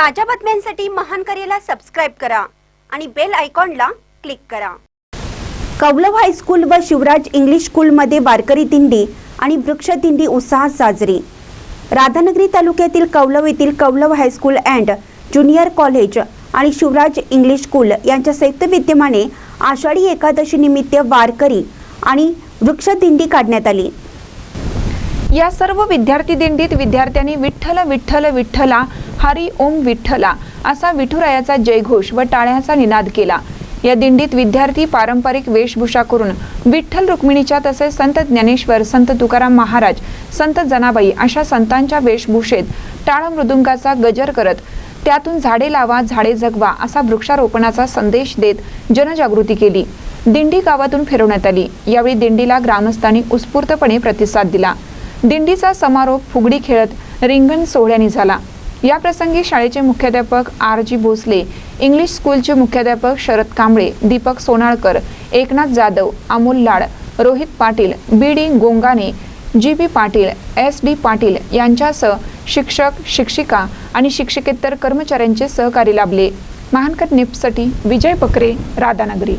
ताज्या बातम्यांसाठी महान करेला सबस्क्राईब करा आणि बेल आयकॉनला क्लिक करा. कौलव हायस्कूल व शिवराज इंग्लिश स्कूलमध्ये वारकरी दिंडी आणि वृक्ष दिंडी उत्साहात साजरी. राधानगरी तालुक्यातील कौलव येथील Kaulav high school and junior college आणि शिवराज इंग्लिश स्कूल यांच्या संयुक्त विद्यमाने आषाढी एकादशी निमित्त वारकरी आणि वृक्ष दिंडी काढण्यात आली. या सर्व विद्यार्थी दिंडीत विद्यार्थ्यांनी विठ्ठल विठ्ठल विठ्ठला हरी ओम विठ्ठला असा विठुरायाचा जयघोष व टाळ्याचा निनाद केला. या दिंडीत विद्यार्थी पारंपरिक वेशभूषा करून विठ्ठल रुक्मिणीच्या तसेच संत ज्ञानेश्वर संत तुकाराम महाराज संत जनाबाई अशा संतांच्या वेशभूषेत टाळ मृदुंगाचा गजर करत त्यातून झाडे लावा झाडे जगवा असा वृक्षारोपणाचा संदेश देत जनजागृती केली. दिंडी गावातून फिरवण्यात आली. यावेळी दिंडीला ग्रामस्थांनी उत्स्फूर्तपणे प्रतिसाद दिला. दिंडीचा समारोप फुगडी खेळत रिंगण सोहळ्याने झाला. या प्रसंगी शाळेचे मुख्याध्यापक आर जी भोसले इंग्लिश स्कूलचे मुख्याध्यापक Sharad Kamble Deepak Sonalkar Eknath Jadhav Amol Lad Rohit Patil B D Gongane G B Patil S D Patil यांच्यासह शिक्षक शिक्षिका आणि शिक्षकेतर कर्मचाऱ्यांचे सहकारी लाभले. महानकर निप्ससाठी विजय बकरे राधानगरी.